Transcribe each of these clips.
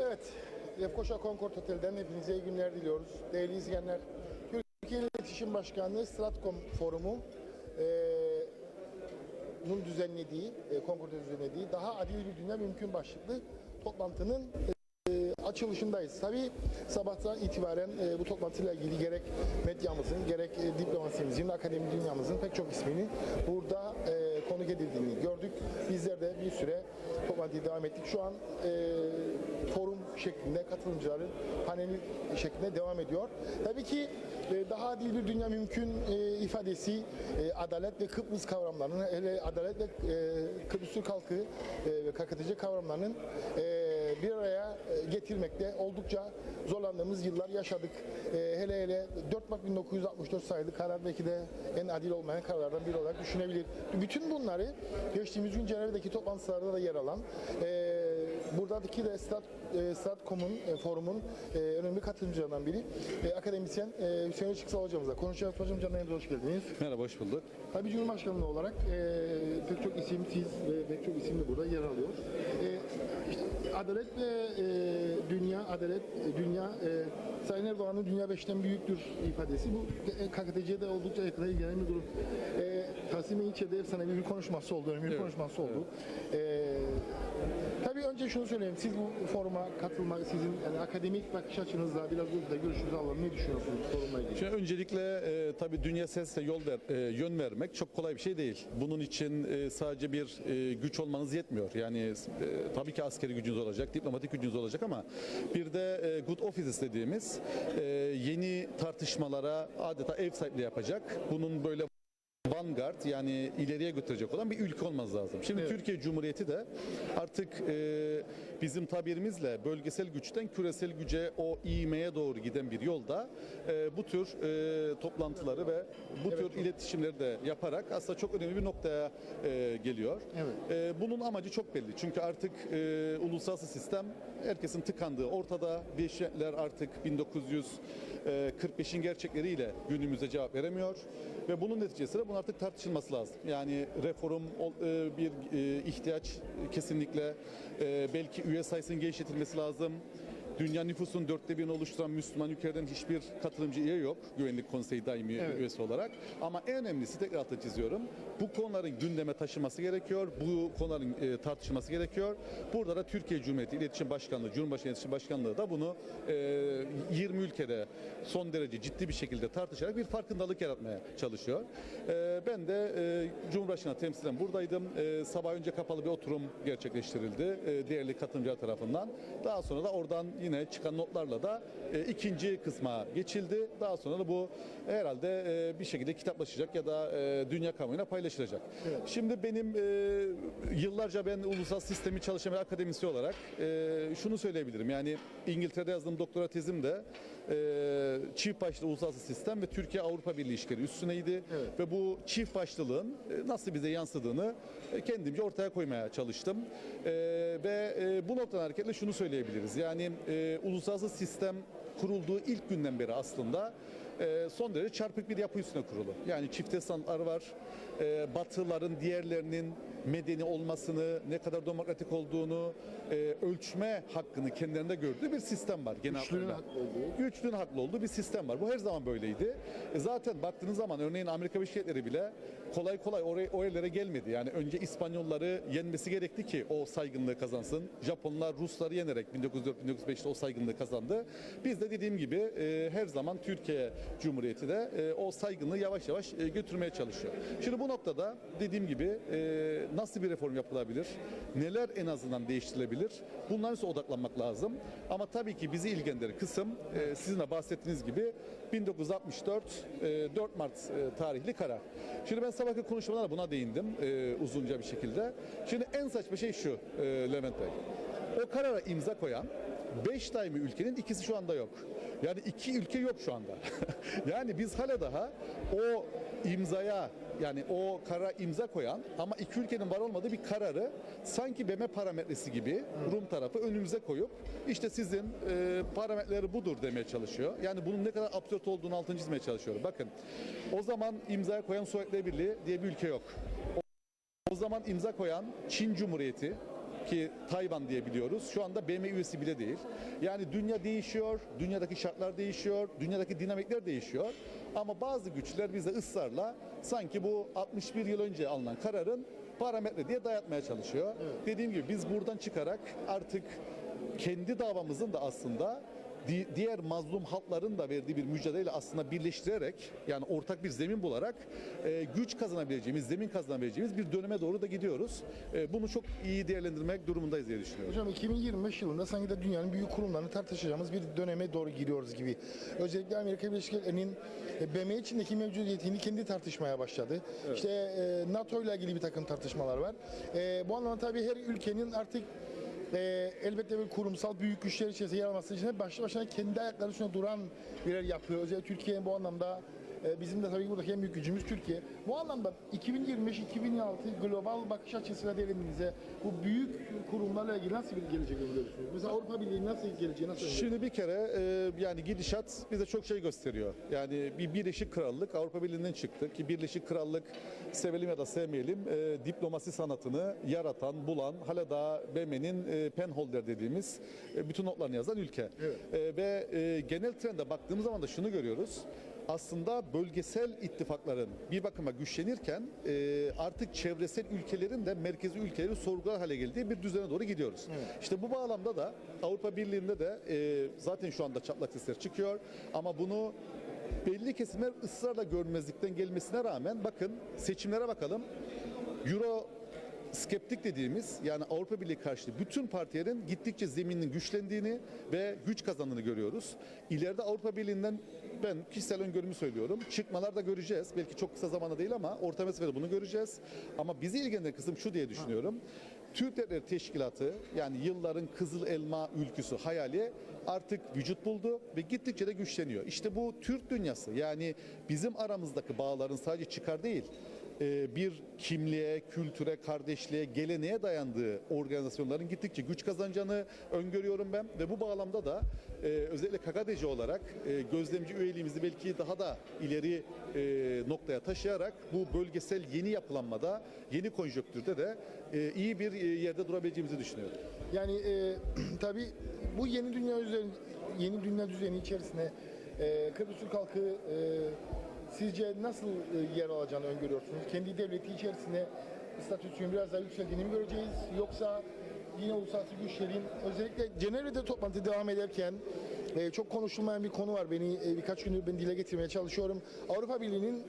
Evet, Lefkoşa Concord Otel'den hepinize iyi günler diliyoruz. Değerli izleyenler, Türkiye İletişim Başkanlığı Stratcom Forumu eee, nun düzenlediği, e, Concord'un düzenlediği daha adil bir dünya mümkün başlıklı toplantının e, açılışındayız. Tabii sabahtan itibaren e, bu toplantıyla ilgili gerek medyamızın, gerek e, diplomasimizin, akademi dünyamızın pek çok ismini burada e, konuk edildiğini gördük. Bizler de bir süre toplantıyı devam ettik. Şu an e, forum şeklinde katılımcıların paneli şeklinde devam ediyor. Tabii ki e, daha adil bir dünya mümkün e, ifadesi e, adalet ve Kıbrıs kavramlarının hele adalet ve Kıbrıs Türk halkı ve KKTC kavramlarının bir araya e, getirmekte oldukça zorlandığımız yıllar yaşadık. E, hele hele 4 Mart 1964 sayılı karar belki de en adil olmayan kararlardan biri olarak düşünebilir. Bütün bunları geçtiğimiz gün Cenevre'deki toplantılarda da yer alan e, buradaki de Stat, Statcom'un forumun önemli katılımcılarından biri akademisyen Hüseyin Işıksal hocamıza konuşacağız. Hocam canına yayınımıza hoş geldiniz. Merhaba, hoş bulduk. Tabii Cumhurbaşkanlığı olarak pek çok isim siz ve pek çok isim de burada yer alıyor. İşte adalet ve e, dünya, adalet, e, dünya, e, Sayın Erdoğan'ın dünya beşten büyüktür ifadesi. Bu e, KKTC'de oldukça yakına ilgilenen bir durum. E, Tahsin Bey'in içeride efsane bir konuşması oldu, önemli bir Evet, konuşması oldu. E, önce şunu söyleyeyim, siz bu foruma katılmak, sizin yani akademik bakış açınızla biraz burada görüşünüzü alalım. Ne düşünüyorsunuz forumla ilgili? Şimdi öncelikle e, tabii dünya sesle yol ver, e, yön vermek çok kolay bir şey değil. Bunun için e, sadece bir e, güç olmanız yetmiyor. Yani e, tabii ki askeri gücünüz olacak, diplomatik gücünüz olacak ama bir de e, good offices dediğimiz e, yeni tartışmalara adeta ev sahipliği yapacak. Bunun böyle vanguard yani ileriye götürecek olan bir ülke olmuz lazım. Şimdi Evet. Türkiye Cumhuriyeti de artık e, bizim tabirimizle bölgesel güçten küresel güce o iğmeye doğru giden bir yolda e, bu tür e, toplantıları ve bu tür iletişimleri de yaparak aslında çok önemli bir noktaya e, geliyor. Evet. E, bunun amacı çok belli. Çünkü artık e, uluslararası sistem herkesin tıkandığı ortada. Beşler artık 1945'in gerçekleriyle günümüze cevap veremiyor ve bunun neticesinde bunun artık tartışılması lazım. Yani reform e, bir e, ihtiyaç kesinlikle E, belki üye sayısının genişletilmesi lazım. Dünya nüfusun dörtte birini oluşturan Müslüman ülkelerden hiçbir katılımcı üye yok Güvenlik Konseyi daimi Evet. üyesi olarak. Ama en önemlisi tekrar altını çiziyorum. Bu konuların gündeme taşıması gerekiyor. Bu konuların e, tartışılması gerekiyor. Burada da Türkiye Cumhuriyeti İletişim Başkanlığı, Cumhurbaşkanı İletişim Başkanlığı da bunu e, 20 ülkede son derece ciddi bir şekilde tartışarak bir farkındalık yaratmaya çalışıyor. E, ben de e, Cumhurbaşkanı temsilen buradaydım. E, sabah önce kapalı bir oturum gerçekleştirildi e, değerli katılımcılar tarafından. Daha sonra da oradan yine çıkan notlarla da e, ikinci kısma geçildi. Daha sonra da bu herhalde e, bir şekilde kitaplaşacak ya da e, dünya kamuoyuna paylaşılacak. Şimdi benim e, yıllarca ben ulusal sistemi çalışan bir akademisyen olarak e, şunu söyleyebilirim. Yani İngiltere'de yazdığım doktora tezim de e, çift başlı uluslararası sistem ve Türkiye Avrupa Birliği ilişkileri üstüneydi. Evet. Ve bu çift başlılığın e, nasıl bize yansıdığını e, kendimce ortaya koymaya çalıştım. E, ve e, bu noktadan hareketle şunu söyleyebiliriz. Yani e, uluslararası sistem kurulduğu ilk günden beri aslında e, son derece çarpık bir yapı üstüne kurulu. Yani çifte standartlar var. E, batıların diğerlerinin medeni olmasını, ne kadar demokratik olduğunu e, ölçme hakkını kendilerinde gördüğü bir sistem var genel Güçlünün haklı olduğu. Güçlünün haklı olduğu bir sistem var. Bu her zaman böyleydi. E, zaten baktığınız zaman örneğin Amerika Birleşik Devletleri bile kolay kolay oraya, o yerlere gelmedi. Yani önce İspanyolları yenmesi gerekti ki o saygınlığı kazansın. Japonlar Rusları yenerek 1904-1905'te o saygınlığı kazandı. Biz de dediğim gibi e, her zaman Türkiye Cumhuriyeti de e, o saygınlığı yavaş yavaş e, götürmeye çalışıyor. Şimdi bu noktada dediğim gibi e, nasıl bir reform yapılabilir? Neler en azından değiştirilebilir? Bunlara ise odaklanmak lazım. Ama tabii ki bizi ilgilendiren kısım e, sizin de bahsettiğiniz gibi 1964 e, 4 Mart e, tarihli karar. Şimdi ben sabahki konuşmalarda buna değindim e, uzunca bir şekilde. Şimdi en saçma şey şu e, Levent Bey. O karara imza koyan 5 daimi ülkenin ikisi şu anda yok. Yani iki ülke yok şu anda. yani biz hala daha o imzaya yani o kara imza koyan ama iki ülkenin var olmadığı bir kararı sanki BM parametresi gibi Rum tarafı önümüze koyup işte sizin e, parametreleri budur demeye çalışıyor. Yani bunun ne kadar absürt olduğunu altını çizmeye çalışıyorum. Bakın o zaman imzaya koyan Sovyetler Birliği diye bir ülke yok. O zaman imza koyan Çin Cumhuriyeti ki Tayvan diye biliyoruz. Şu anda BM üyesi bile değil. Yani dünya değişiyor, dünyadaki şartlar değişiyor, dünyadaki dinamikler değişiyor. Ama bazı güçler bize ısrarla sanki bu 61 yıl önce alınan kararın parametre diye dayatmaya çalışıyor. Dediğim gibi biz buradan çıkarak artık kendi davamızın da aslında di- diğer mazlum halkların da verdiği bir mücadeleyle aslında birleştirerek yani ortak bir zemin bularak e, güç kazanabileceğimiz, zemin kazanabileceğimiz bir döneme doğru da gidiyoruz. E, bunu çok iyi değerlendirmek durumundayız diye düşünüyorum. Hocam 2025 yılında sanki de dünyanın büyük kurumlarını tartışacağımız bir döneme doğru giriyoruz gibi. Özellikle Amerika Birleşik Devletleri'nin e, BM içindeki mevcudiyetini kendi tartışmaya başladı. İşte e, NATO ile ilgili bir takım tartışmalar var. E, bu anlamda tabii her ülkenin artık e, elbette bir kurumsal büyük güçler içerisinde yer alması için başlı başına kendi ayakları üstünde duran birer yapıyor. Özellikle Türkiye bu anlamda bizim de tabii ki buradaki en büyük gücümüz Türkiye. Bu anlamda 2025-2026 global bakış açısıyla değerlendiğinizde bu büyük kurumlarla ilgili nasıl bir gelecek öngörüyorsunuz? Mesela Avrupa Birliği nasıl geleceği nasıl? Şimdi bir kere e, yani gidişat bize çok şey gösteriyor. Yani bir Birleşik Krallık Avrupa Birliği'nden çıktı ki Birleşik Krallık sevelim ya da sevmeyelim e, diplomasi sanatını yaratan, bulan, hala da BM'nin e, penholder dediğimiz e, bütün notlarını yazan ülke. E, ve e, genel trende baktığımız zaman da şunu görüyoruz. Aslında bölgesel ittifakların bir bakıma güçlenirken e, artık çevresel ülkelerin de merkezi ülkelerin sorgular hale geldiği bir düzene doğru gidiyoruz. İşte bu bağlamda da Avrupa Birliği'nde de e, zaten şu anda çatlak sesler çıkıyor ama bunu belli kesimler ısrarla görmezlikten gelmesine rağmen bakın seçimlere bakalım. Euro skeptik dediğimiz yani Avrupa Birliği karşıtı bütün partilerin gittikçe zeminin güçlendiğini ve güç kazandığını görüyoruz. İleride Avrupa Birliği'nden ben kişisel öngörümü söylüyorum. Çıkmalar da göreceğiz. Belki çok kısa zamanda değil ama orta mesafede bunu göreceğiz. Ama bizi ilgilendiren kısım şu diye düşünüyorum. Türk Devletleri Teşkilatı yani yılların Kızıl Elma ülküsü hayali artık vücut buldu ve gittikçe de güçleniyor. İşte bu Türk dünyası yani bizim aramızdaki bağların sadece çıkar değil bir kimliğe, kültüre, kardeşliğe, geleneğe dayandığı organizasyonların gittikçe güç kazanacağını öngörüyorum ben ve bu bağlamda da e, özellikle KKDC olarak e, gözlemci üyeliğimizi belki daha da ileri e, noktaya taşıyarak bu bölgesel yeni yapılanmada, yeni konjonktürde de e, iyi bir e, yerde durabileceğimizi düşünüyorum. Yani e, tabii bu yeni dünya üzerine, yeni dünya düzeni içerisinde e, Kıbrıs Türk halkı e, sizce nasıl e, yer alacağını öngörüyorsunuz? Kendi devleti içerisinde statüsünün biraz daha yükseldiğini mi göreceğiz? Yoksa yine uluslararası güçlerin özellikle Cenevre'de toplantı devam ederken e, çok konuşulmayan bir konu var. Beni e, birkaç gündür ben dile getirmeye çalışıyorum. Avrupa Birliği'nin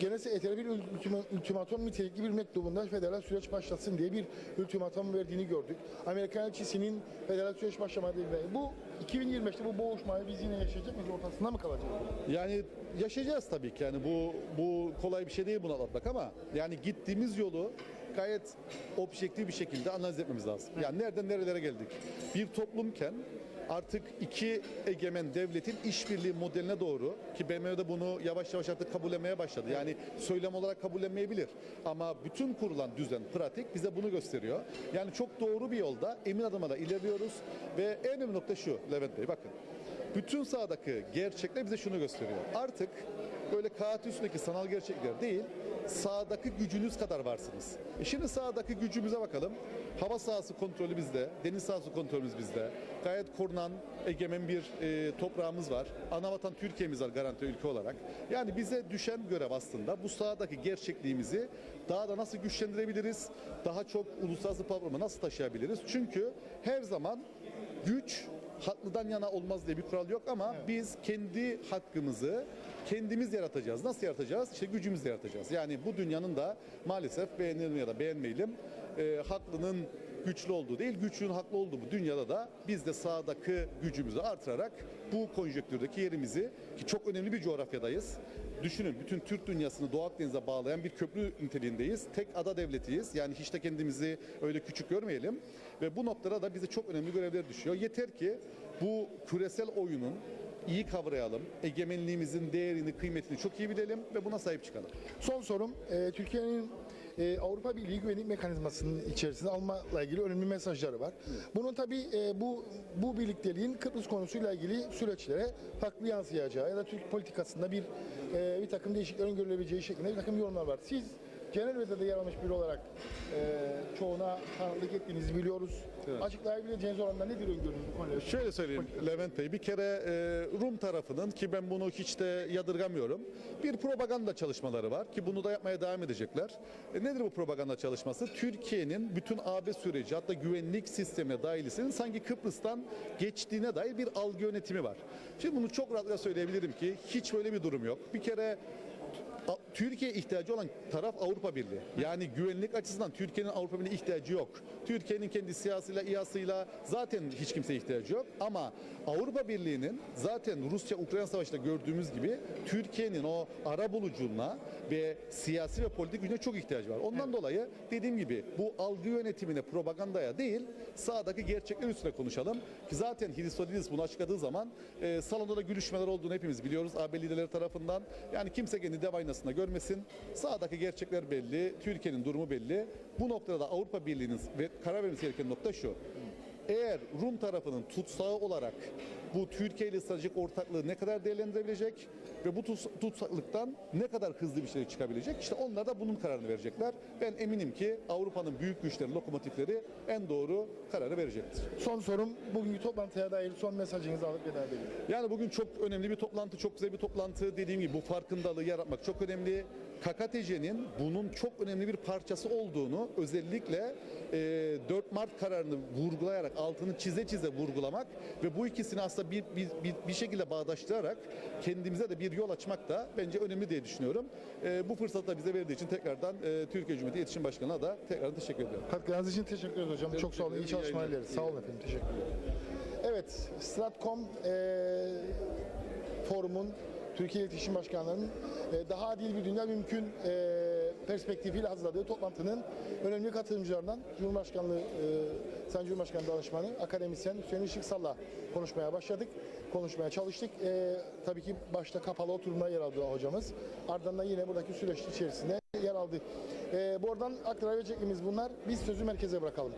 genel sekreteri bir ultima- ultimatom nitelikli bir mektubunda federal süreç başlasın diye bir ultimatom verdiğini gördük. Amerikan elçisinin federal süreç başlamadığı bu 2025'te bu boğuşmayı biz yine yaşayacak mıyız? Ortasında mı kalacağız? Yani yaşayacağız tabii ki. Yani bu bu kolay bir şey değil bunu atlatmak ama yani gittiğimiz yolu gayet objektif bir şekilde analiz etmemiz lazım. Yani nereden nerelere geldik? Bir toplumken artık iki egemen devletin işbirliği modeline doğru ki BMW de bunu yavaş yavaş artık kabullenmeye başladı. Yani söylem olarak kabullenmeyebilir. Ama bütün kurulan düzen, pratik bize bunu gösteriyor. Yani çok doğru bir yolda emin adımlarla ilerliyoruz ve en önemli nokta şu Levent Bey bakın. Bütün sahadaki gerçekler bize şunu gösteriyor. Artık böyle kağıt üstündeki sanal gerçekler değil, sahadaki gücünüz kadar varsınız. E şimdi sahadaki gücümüze bakalım. Hava sahası kontrolü bizde, deniz sahası kontrolümüz bizde. Gayet korunan, egemen bir e, toprağımız var. Anavatan Türkiye'miz var garanti ülke olarak. Yani bize düşen görev aslında bu sahadaki gerçekliğimizi daha da nasıl güçlendirebiliriz? Daha çok uluslararası platforma nasıl taşıyabiliriz? Çünkü her zaman güç haklıdan yana olmaz diye bir kural yok ama biz kendi hakkımızı kendimiz yaratacağız. Nasıl yaratacağız? İşte gücümüzle yaratacağız. Yani bu dünyanın da maalesef beğenelim ya da beğenmeyelim e, haklının güçlü olduğu değil, güçlünün haklı olduğu bu dünyada da biz de sahadaki gücümüzü artırarak bu konjonktürdeki yerimizi ki çok önemli bir coğrafyadayız. Düşünün bütün Türk dünyasını Doğu Akdeniz'e bağlayan bir köprü niteliğindeyiz. Tek ada devletiyiz. Yani hiç de kendimizi öyle küçük görmeyelim. Ve bu noktada da bize çok önemli görevler düşüyor. Yeter ki bu küresel oyunun iyi kavrayalım. Egemenliğimizin değerini, kıymetini çok iyi bilelim ve buna sahip çıkalım. Son sorum, e, Türkiye'nin e, Avrupa Birliği güvenlik mekanizmasının içerisinde almakla ilgili önemli mesajları var. Bunun tabii e, bu bu birlikteliğin Kıbrıs konusuyla ilgili süreçlere farklı yansıyacağı ya da Türk politikasında bir e, bir takım değişikliklerin görülebileceği şeklinde bir takım yorumlar var. Siz genel medyada yer almış biri olarak e, çoğuna tanıklık ettiğinizi biliyoruz. Açıklayabileceğiniz oranda nedir öngörünüz bu konuda? Şöyle söyleyeyim Levent Bey, bir kere e, Rum tarafının ki ben bunu hiç de yadırgamıyorum, bir propaganda çalışmaları var ki bunu da yapmaya devam edecekler. E, nedir bu propaganda çalışması? Türkiye'nin bütün AB süreci hatta güvenlik sistemine dahilisinin sanki Kıbrıs'tan geçtiğine dair bir algı yönetimi var. Şimdi bunu çok rahatlıkla söyleyebilirim ki hiç böyle bir durum yok. Bir kere Türkiye ihtiyacı olan taraf Avrupa Birliği. Yani güvenlik açısından Türkiye'nin Avrupa Birliği ihtiyacı yok. Türkiye'nin kendi siyasıyla, İHA'sıyla zaten hiç kimseye ihtiyacı yok. Ama Avrupa Birliği'nin zaten Rusya-Ukrayna savaşında gördüğümüz gibi Türkiye'nin o ara buluculuğuna ve siyasi ve politik gücüne çok ihtiyacı var. Ondan dolayı dediğim gibi bu algı yönetimine, propagandaya değil sahadaki gerçekler üstüne konuşalım. Ki zaten Hristodidis bunu açıkladığı zaman e, salonda da gülüşmeler olduğunu hepimiz biliyoruz AB liderleri tarafından. Yani kimse kendi dev aynasında görmesin. Sahadaki gerçekler belli, Türkiye'nin durumu belli. Bu noktada da Avrupa Birliği'nin ve karar vermesi gereken nokta şu. Eğer Rum tarafının tutsağı olarak bu Türkiye ile stratejik ortaklığı ne kadar değerlendirebilecek ve bu tuts- tutsaklıktan ne kadar hızlı bir şey çıkabilecek işte onlar da bunun kararını verecekler. Ben eminim ki Avrupa'nın büyük güçleri, lokomotifleri en doğru kararı verecektir. Son sorum bugünkü toplantıya dair son mesajınızı alıp veda edelim. Yani bugün çok önemli bir toplantı, çok güzel bir toplantı. Dediğim gibi bu farkındalığı yaratmak çok önemli. KKTC'nin bunun çok önemli bir parçası olduğunu özellikle e, 4 Mart kararını vurgulayarak, altını çize çize vurgulamak ve bu ikisini aslında bir, bir, bir, bir şekilde bağdaştırarak kendimize de bir yol açmak da bence önemli diye düşünüyorum. E, bu fırsatı da bize verdiği için tekrardan e, Türkiye Cumhuriyeti İletişim Başkanı'na da tekrar teşekkür ediyorum. Katkılarınız için teşekkür ederiz hocam. Çok sağ olun. İyi çalışmalar dileriz. Sağ olun efendim. Teşekkür ederim. Evet, Stratcom e, forumun Türkiye İletişim Başkanları'nın e, daha adil bir dünya mümkün e, perspektifiyle hazırladığı toplantının önemli katılımcılarından Cumhurbaşkanlığı e, Sayın Cumhurbaşkanı Danışmanı, akademisyen Hüseyin Işıksal'la konuşmaya başladık. Konuşmaya çalıştık. E, tabii ki başta kapalı oturumda yer aldı hocamız. Ardından da yine buradaki süreç içerisinde yer aldı. E, bu oradan aktarabileceklerimiz bunlar. Biz sözü merkeze bırakalım.